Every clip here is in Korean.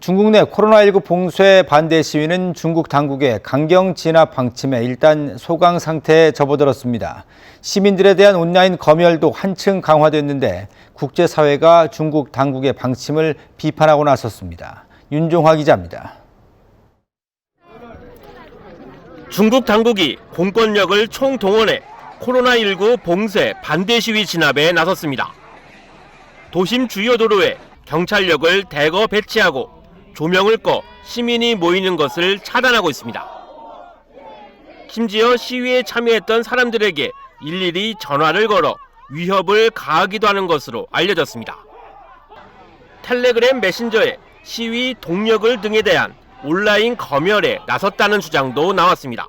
중국 내 코로나19 봉쇄 반대 시위는 중국 당국의 강경 진압 방침에 일단 소강 상태에 접어들었습니다. 시민들에 대한 온라인 검열도 한층 강화됐는데 국제사회가 중국 당국의 방침을 비판하고 나섰습니다. 윤종화 기자입니다. 중국 당국이 공권력을 총동원해 코로나19 봉쇄 반대 시위 진압에 나섰습니다. 도심 주요 도로에 경찰력을 대거 배치하고 조명을 꺼 시민이 모이는 것을 차단하고 있습니다. 심지어 시위에 참여했던 사람들에게 일일이 전화를 걸어 위협을 가하기도 하는 것으로 알려졌습니다. 텔레그램 메신저에 시위 동력을 등에 대한 온라인 검열에 나섰다는 주장도 나왔습니다.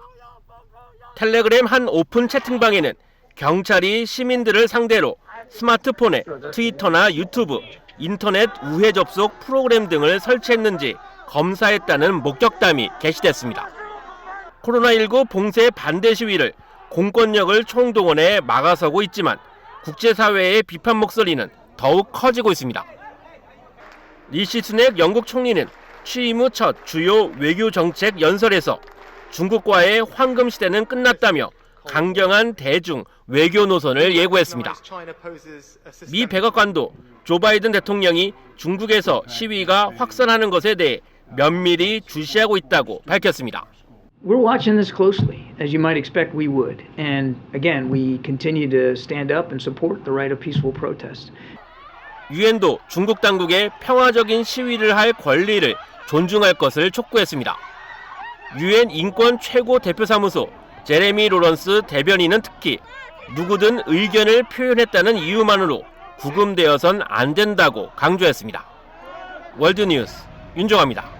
텔레그램 한 오픈 채팅방에는 경찰이 시민들을 상대로 스마트폰에 트위터나 유튜브, 인터넷 우회 접속 프로그램 등을 설치했는지 검사했다는 목격담이 게시됐습니다. 코로나19 봉쇄 반대 시위를 공권력을 총동원해 막아서고 있지만 국제사회의 비판 목소리는 더욱 커지고 있습니다. 리시 스넥 영국 총리는 취임 후 첫 주요 외교 정책 연설에서 중국과의 황금 시대는 끝났다며 강경한 대중 외교 노선을 예고했습니다. 미 백악관도 조 바이든 대통령이 중국에서 시위가 확산하는 것에 대해 면밀히 주시하고 있다고 밝혔습니다. We're watching this closely, as you might expect we would. And again, we continue to stand up and support the right of peaceful protest. 유엔도 중국 당국의 평화적인 시위를 할 권리를 존중할 것을 촉구했습니다. 유엔 인권 최고 대표사무소 제레미 로런스 대변인은 특히 누구든 의견을 표현했다는 이유만으로 구금되어선 안 된다고 강조했습니다. 월드뉴스 윤종합니다.